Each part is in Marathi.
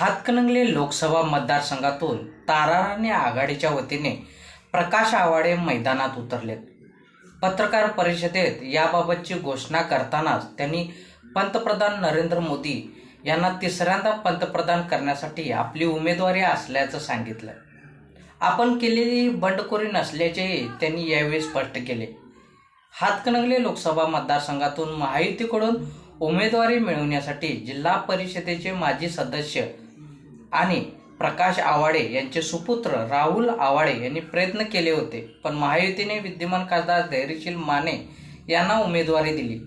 हातकणंगले लोकसभा मतदारसंघातून ताराराणे आघाडीच्या वतीने प्रकाश आवाडे मैदानात उतरलेत पत्रकार परिषदेत याबाबतची घोषणा करतानाच त्यांनी पंतप्रधान नरेंद्र मोदी यांना तिसऱ्यांदा पंतप्रधान करण्यासाठी आपली उमेदवारी असल्याचं सांगितलं. आपण केलेली बंडखोरी नसल्याचेही त्यांनी यावेळी स्पष्ट केले. हातकणंगले लोकसभा मतदारसंघातून महायुतीकडून उमेदवारी मिळवण्यासाठी जिल्हा परिषदेचे माजी सदस्य आणि प्रकाश आवाडे यांचे सुपुत्र राहुल आवाडे यांनी प्रयत्न केले होते पण महायुतीने विद्यमान खासदार धैर्यशील माने यांना उमेदवारी दिली.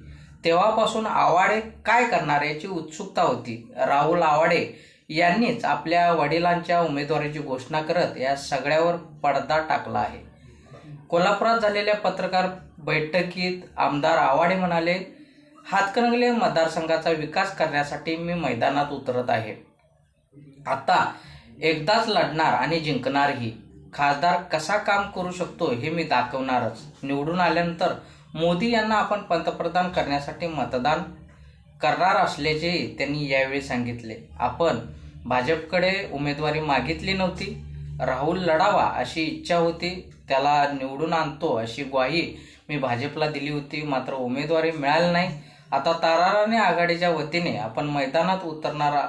तेव्हापासून आवाडे काय करणार याची उत्सुकता होती. राहुल आवाडे यांनीच आपल्या वडिलांच्या उमेदवारीची घोषणा करत या सगळ्यावर पडदा टाकला आहे. कोल्हापुरात झालेल्या पत्रकार बैठकीत आमदार आवाडे म्हणाले हातकणंगले मतदारसंघाचा विकास करण्यासाठी मी मैदानात उतरत आहे. आता एकदाच लढणार आणि जिंकणारही खासदार कसा काम करू शकतो हे मी दाखवणारच. निवडून आल्यानंतर मोदी यांना आपण पंतप्रधान करण्यासाठी मतदान करणार असल्याचेही त्यांनी यावेळी सांगितले. आपण भाजपकडे उमेदवारी मागितली नव्हती. राहुल लढावा अशी इच्छा होती. त्याला निवडून आणतो अशी ग्वाही मी भाजपला दिली होती. मात्र उमेदवारी मिळाली नाही. आता ताराराने आघाडीच्या वतीने आपण मैदानात उतरणारा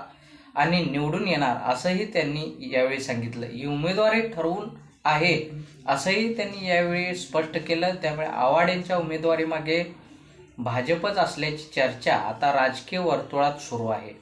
आणि निवडून येणार असंही त्यांनी यावेळी सांगितलं. ही उमेदवारी ठरवून आहे असंही त्यांनी यावेळी स्पष्ट केलं. त्यामुळे आव्हाड यांच्या उमेदवारीमागे भाजपच असल्याची चर्चा आता राजकीय वर्तुळात सुरू आहे.